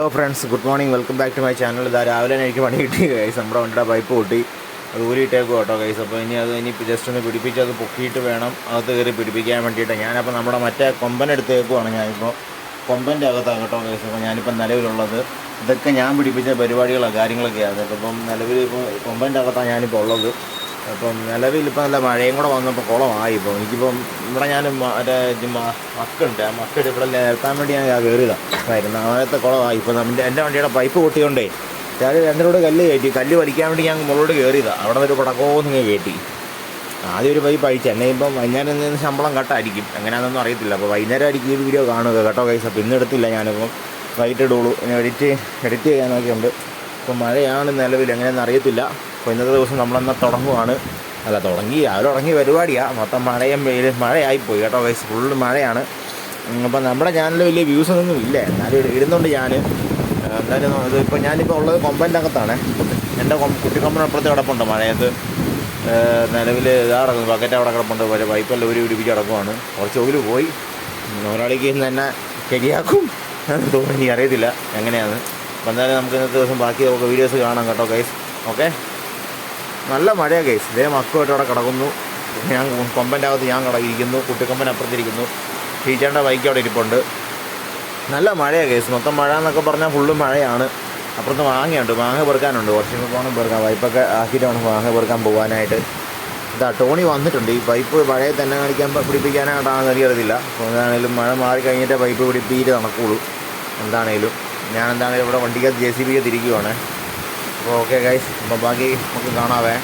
Hello friends good morning welcome back to my channel ഇതാ രാവിലെ എനിക്ക് പണി കിട്ടി കൈസ് നമ്മുടെ വണ്ടിയുടെ പൈപ്പ് പൊട്ടി. ഊരിയിട്ടേക്കും കേട്ടോ കൈസ് അപ്പോൾ ഇനി അത് ഇനി ജസ്റ്റ് ഒന്ന് പിടിപ്പിച്ച് അത് പൊക്കിയിട്ട് വേണം അകത്ത് കയറി പിടിപ്പിക്കാൻ വേണ്ടിയിട്ട്. ഞാനപ്പോൾ നമ്മുടെ മറ്റേ കൊമ്പനെടുത്തേക്കുവാണ് ഞാനിപ്പോൾ കൊമ്പന്റെ അകത്താണ് കേട്ടോ കൈസ് അപ്പോൾ ഞാനിപ്പോൾ നിലവിലുള്ളത്. ഇതൊക്കെ ഞാൻ പിടിപ്പിച്ച പരിപാടികളോ കാര്യങ്ങളൊക്കെയാണ് ഇപ്പം നിലവിൽ ഇപ്പോൾ കൊമ്പന്റെ അകത്താണ് ഞാനിപ്പോൾ ഉള്ളത്. അപ്പം നിലവിൽ ഇപ്പം നല്ല മഴയും കൂടെ വന്നപ്പോൾ കുളമായി ഇപ്പം. എനിക്കിപ്പം ഇവിടെ ഞാൻ മറ്റേ മക്കളുണ്ട്. ആ മക്കൾ ഇവിടെ നിരത്താൻ വേണ്ടി ഞാൻ കയറിയതാണ് നാളത്തെ കുളമായി. ഇപ്പം നമ്മുടെ എന്റെ വണ്ടിയുടെ പൈപ്പ് പൊട്ടിയോണ്ടേ ഞാൻ രണ്ടിനോട് കല്ല് കയറ്റി. കല്ല് വലിക്കാൻ വേണ്ടി ഞാൻ മുകളോട് കയറിയതാണ് അവിടെ ഒരു പടക്കോന്ന് ഇങ്ങനെ കയറ്റി ആദ്യം ഒരു പൈപ്പ് അഴിച്ചു. എന്നെ ഇപ്പം വൈകുന്നേരം നിന്ന് ശമ്പളം കട്ടായിരിക്കും. എങ്ങനെയാണെന്നൊന്നും അറിയത്തില്ല. അപ്പോൾ വൈകുന്നേരം ആയിരിക്കും ഈ വീഡിയോ കാണുക കേട്ടോ കൈസ് അപ്പോൾ ഇന്ന് എടുത്തില്ല ഞാനിപ്പം. വൈകിട്ട് ഇടുള്ളൂ. എഡിറ്റ് എഡിറ്റ് ചെയ്യാനൊക്കെ ഉണ്ട് അപ്പോൾ മഴയാണ് നിലവിൽ. എങ്ങനെയാണെന്ന് അറിയത്തില്ല. അപ്പോൾ ഇന്നത്തെ ദിവസം നമ്മളെന്നാൽ തുടങ്ങുവാണ്. അല്ല തുടങ്ങി രാവിലെ തുടങ്ങി പരിപാടിയാണ് മൊത്തം മഴയും വെയിൽ മഴയായിപ്പോയി കേട്ടോ വയസ്സ് ഫുള്ള് മഴയാണ്. അപ്പം നമ്മുടെ ചാനലിൽ വലിയ വ്യൂസ് ഒന്നും ഇല്ല. എന്നാലും ഇട- ഇടുന്നുണ്ട് ഞാൻ എന്തായാലും ഇതിപ്പോൾ ഞാനിപ്പോൾ ഉള്ളത് കൊമ്പന്റെ അകത്താണ് എന്റെ കുട്ടി കൊമ്പൻ അപ്പുറത്ത് കിടപ്പുണ്ട് മഴയത്ത്. നിലവിൽ ഇതാ കിടക്കുന്നു. ബക്കറ്റ് അവിടെ കിടപ്പുണ്ട്. വരെ പൈപ്പെല്ലാം ഒരു പിടിപ്പിച്ച് കിടക്കുവാണ്. കുറച്ച് ഓയിൽ പോയി. ഒരാളിക്ക് ഇന്ന് തന്നെ ശരിയാക്കും. എന്ന് തോന്നി എനിക്ക് അറിയത്തില്ല. എങ്ങനെയാണ്? അപ്പം എന്തായാലും നമുക്ക് ഇന്നത്തെ ദിവസം ബാക്കി നമുക്ക് വീഡിയോസ് കാണാം കേട്ടോ ഗൈസ് ഓക്കെ നല്ല മഴയാണ് കേസ് ഇതേ മക്കുമായിട്ട് അവിടെ കിടക്കുന്നു. ഞാൻ കൊമ്പന്റെ അകത്ത് ഞാൻ കിടക്കിയിരിക്കുന്നു. കുട്ടിക്കൊമ്പൻ അപ്പുറത്തിരിക്കുന്നു ടീച്ചറിന്റെ ബൈക്ക് അവിടെ ഇരിപ്പുണ്ട്. നല്ല മഴയാണ് കേസ് മൊത്തം മഴ എന്നൊക്കെ പറഞ്ഞാൽ ഫുള്ള് മഴയാണ്. അപ്പുറത്ത് മാങ്ങയുണ്ട്. മാങ്ങ പെറുക്കാനുണ്ട്. കുറച്ച് പോകണം പെറുക്കാൻ. പൈപ്പൊക്കെ ആക്കിയിട്ട് വേണം മാങ്ങ പെറുക്കാൻ പോകാനായിട്ട്. ഇതാ ടോണി വന്നിട്ടുണ്ട്. ഈ പൈപ്പ് മഴയെ തന്നെ കാണിക്കാൻ പിടിപ്പിക്കാനായിട്ടാണെന്ന് എനിക്കറിയത്തില്ല. അപ്പോൾ എന്താണേലും മഴ മാറി കഴിഞ്ഞിട്ടേ പൈപ്പ് പിടിപ്പിയിട്ട് നടക്കുകയുള്ളൂ എന്താണേലും. ഞാൻ എന്താണേലും ഇവിടെ വണ്ടിക്കകത്ത് ജെ സി ബിക്ക് തിരിക്കുവാണ്. അപ്പോൾ ഓക്കെ ഗൈസ് അപ്പോൾ ബാക്കി നമുക്ക് കാണാവേ